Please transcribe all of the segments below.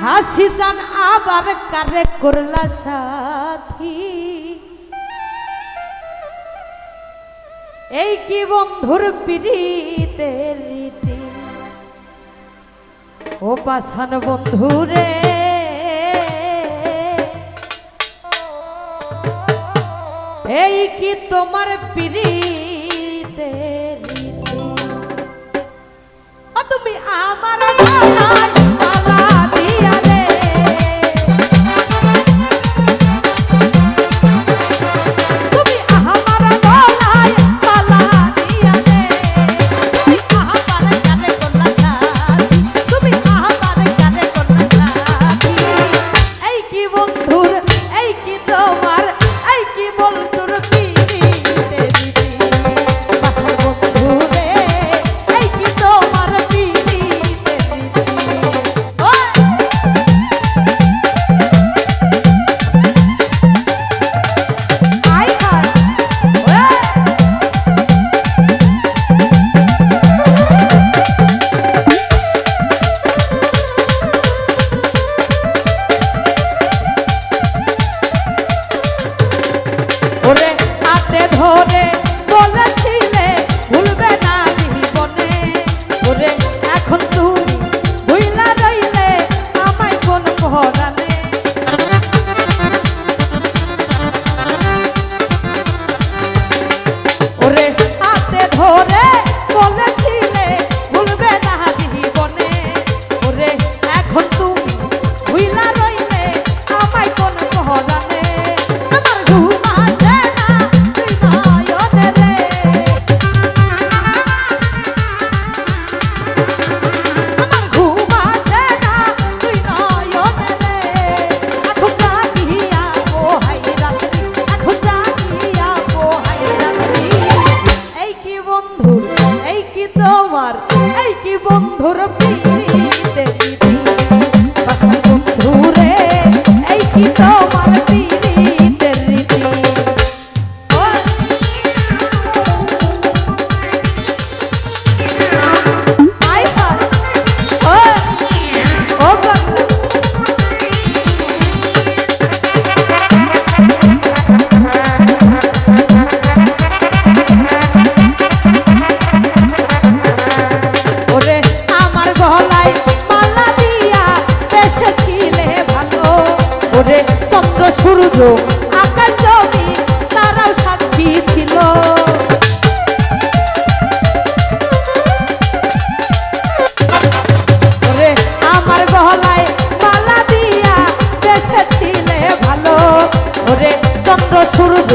ঘাসি চান আবার কারে করলা সাথী? এই কি বন্ধুর পিড়িতে রীতি? ও পাশান বন্ধুরে, এই কি তোমার পিড়ি সূর্য আকাশ জমি তারাও সাক্ষী ছিল। আমার গহলায় মালা দিয়া বেসে ছিলে ভালো। ওরে, চন্দ্র সূর্য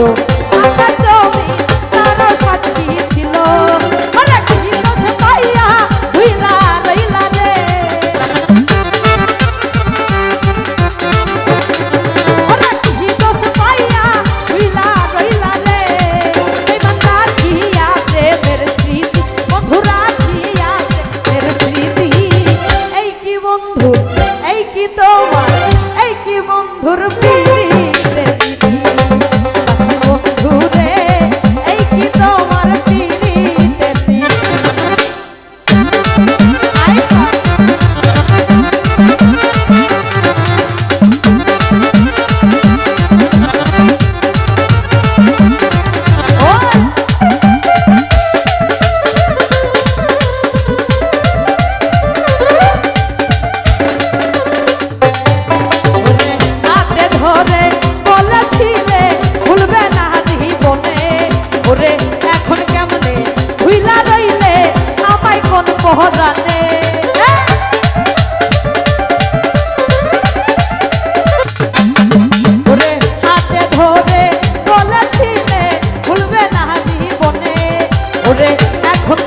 আকাশ জমি তারাও সাক্ষী ছিল। এখন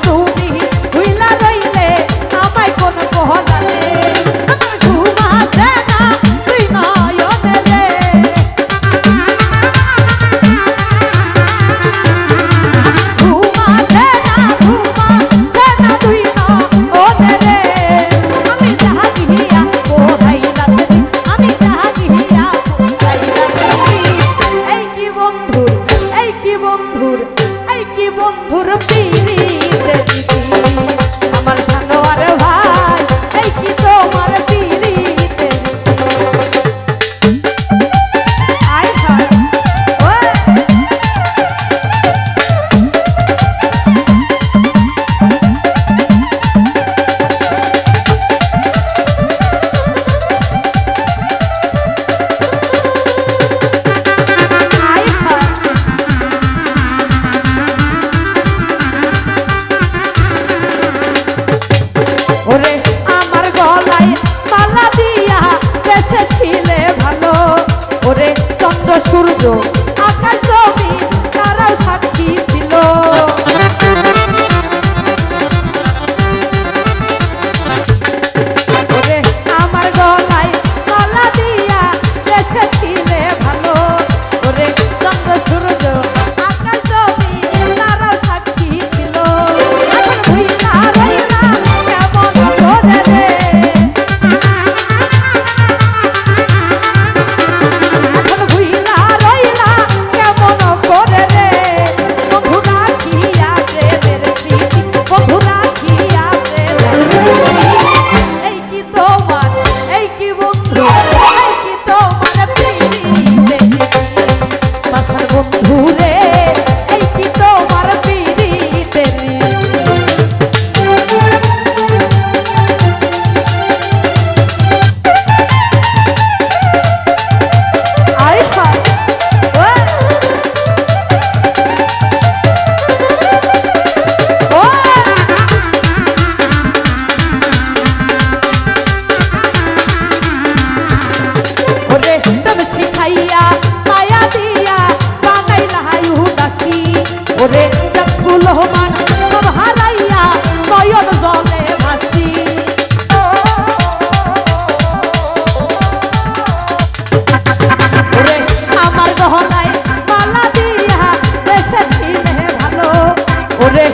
be. রহমান সব হারাইয়া নয়ন জলে ভাসি। আমার গহনায় মালা ওরে